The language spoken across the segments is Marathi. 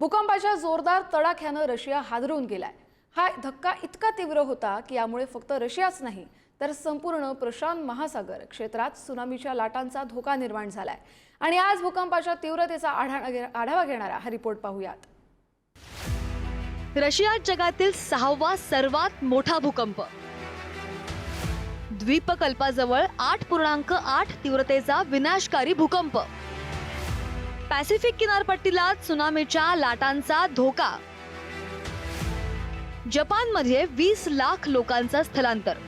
भूकंपाच्या जोरदार तडाख्यानं रशिया हादरून गेलाय. हा धक्का इतका तीव्र होता की यामुळे फक्त रशियाच नाही तर संपूर्ण प्रशांत महासागर क्षेत्रात सुनामीच्या लाटांचा धोका निर्माण झालाय. आणि आज भूकंपाच्या तीव्रतेचा आढावा घेणारा हा रिपोर्ट पाहूयात. रशियात जगातील सहावा सर्वात मोठा भूकंप. द्वीपकल्पाजवळ आठ पूर्णांक आठ तीव्रतेचा विनाशकारी भूकंप. पॅसिफिक किनारपट्टीला सुनामीच्या लाटांचा धोका. जपानमध्ये वीस लाख लोकांचं स्थलांतर.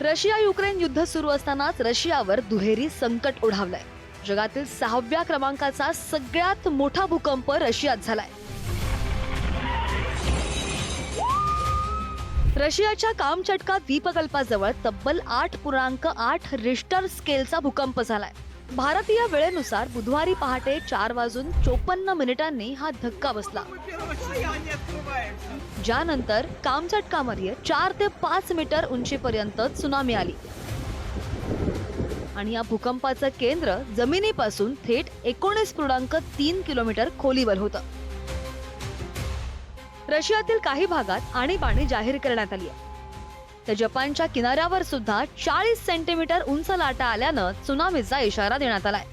रशिया युक्रेन युद्ध सुरू असतानाच रशियावर दुहेरी संकट ओढावलंय. जगातील सहाव्या क्रमांकाचा सगळ्यात मोठा भूकंप रशियात झालाय. रशियाच्या कामचटका द्वीपकल्पाजवळ तब्बल आठ पूर्णांक आठ रिश्टर स्केलचा भूकंप झालाय. भारतीय वेळेनुसार बुधवारी पहाटे चार वाजून चोपन्न मिनिटांनी हा धक्का बसला. ज्यानंतर कामचटकामध्ये चार ते पाच मीटर उंचीपर्यंत सुनामी आली. आणि या भूकंपाचं केंद्र जमिनीपासून थेट एकोणीस पूर्णांक तीन किलोमीटर खोलीवर होतं. रशियातील काही भागात आणीबाणी जाहीर करण्यात आली आहे. तर जपानच्या किनाऱ्यावर सुद्धा चाळीस सेंटीमीटर उंच लाटा आल्यानं सुनामीचा इशारा देण्यात आलाय.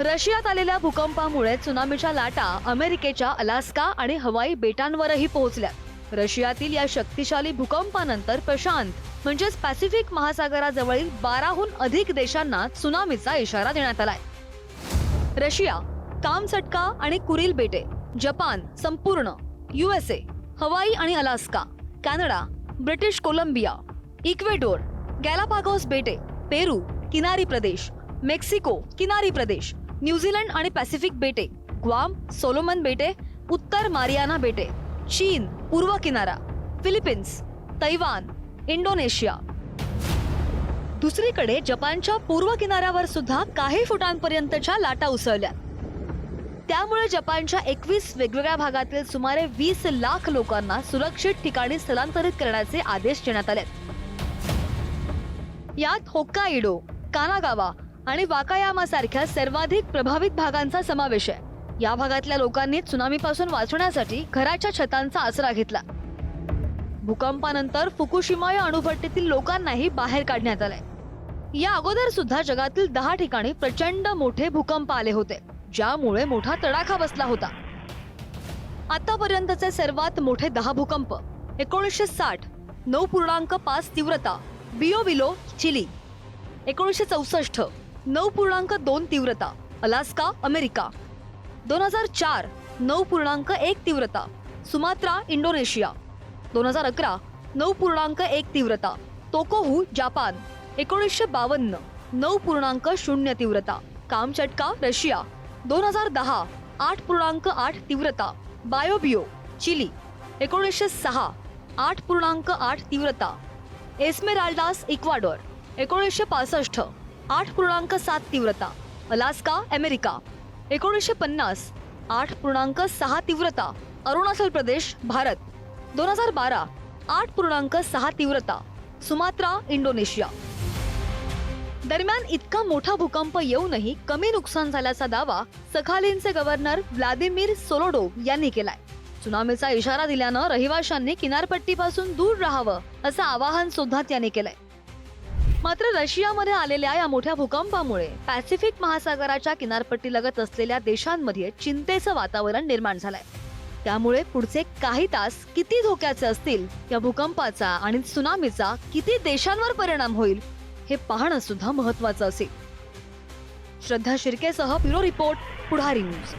रशियात आलेल्या भूकंपामुळे सुनामीच्या लाटा अमेरिकेच्या अलास्का आणि हवाई बेटांवरही पोहोचल्या. रशियातील या शक्तिशाली भूकंपानंतर प्रशांत म्हणजेच पॅसिफिक महासागराजवळील बाराहून अधिक देशांना सुनामीचा इशारा देण्यात आलाय. रशिया कामसटका आणि कुरिल बेटे जपान संपूर्ण युएसए हवाई आणि Alaska Canada British Columbia Ecuador Galapagos बेटे पेरू किनारी प्रदेश मेक्सिको किनारी प्रदेश न्यूझीलंड आणि पॅसिफिक बेटे ग्वाम सोलोमन बेटे उत्तर मारियाना बेटे चीन पूर्व किनारा फिलिपिन्स तैवान इंडोनेशिया दुसरीकडे जपानच्या पूर्व किनाऱ्यावर सुद्धा काही फुटांपर्यंतच्या लाटा उसळल्या. त्यामुळे जपानच्या एकवीस वेगवेगळ्या भागातील सुमारे वीस लाख लोकांना सुरक्षित ठिकाणी स्थलांतरित करण्याचे आदेश देण्यात आले यात होक्काइडो कानागावा आणि वाकायामा सारख्या सर्वाधिक प्रभावित भागांचा समावेश आहे. या भागातल्या लोकांनी त्सुनामीपासून वाचण्यासाठी घराच्या छतांचा आसरा घेतला. भूकंपानंतर फुकुशिमा या अणुभट्टीतील लोकांनाही बाहेर काढण्यात आलंय. या अगोदर सुद्धा जगातील दहा ठिकाणी प्रचंड मोठे भूकंप आले होते. ज्यामुळे मोठा तडाखा बसला होता. आतापर्यंतचे सर्वात मोठे दहा भूकंप एकोणीसशे साठ नऊ पूर्णांक पाच तीव्रता बिओविलो चिली. एकोणीसशे चौसष्ट नऊ पूर्णांक दोन तीव्रता अलास्का अमेरिका. दोन हजार चार नऊ पूर्णांक एक तीव्रता सुमात्रा इंडोनेशिया. दोन हजार अकरा नऊ पूर्णांक एक तीव्रता तोकोहू जापान. एकोणीसशे बावन्न नऊ पूर्णांक शून्य तीव्रता कामचटका रशिया. दोन हजार दहा आठ पूर्णांक आठ तीव्रता बायोबिओ चिली. एकोणीसशे सहा आठ पूर्णांक आठ तीव्रता. एस्मेराल्डास इक्वाडोर एकोणीसशे पासष्ट आठ पूर्णांक सात तीव्रता. Alaska America. एकोणीसशे पन्नास आठ पूर्णांक सहा तीव्रता. अरुणाचल प्रदेश भारत. दोन हजार बारा आठ पूर्णांक सहा तीव्रता. Sumatra Indonesia. दरम्यान इतका मोठा भूकंप येऊनही कमी नुकसान झाल्याचा दावा सखालीनचे गव्हर्नर व्लादिमीर सोलोडोव यांनी केलाय. सुनामीचा इशारा दिल्यानं रहिवाशांनी किनारपट्टीपासून दूर राहावं असं आवाहन सुद्धा त्यांनी केलंय. मात्र रशियामध्ये आलेल्या या मोठ्या भूकंपामुळे पॅसिफिक महासागराच्या किनारपट्टीलगत असलेल्या देशांमध्ये चिंतेचं वातावरण निर्माण झालंय. त्यामुळे पुढचे काही तास किती धोक्याचे असतील या भूकंपाचा आणि सुनामीचा किती देशांवर परिणाम होईल हे पाहणं सुद्धा महत्वाचं असेल. श्रद्धा शिर्केसह ब्युरो रिपोर्ट पुढारी न्यूज.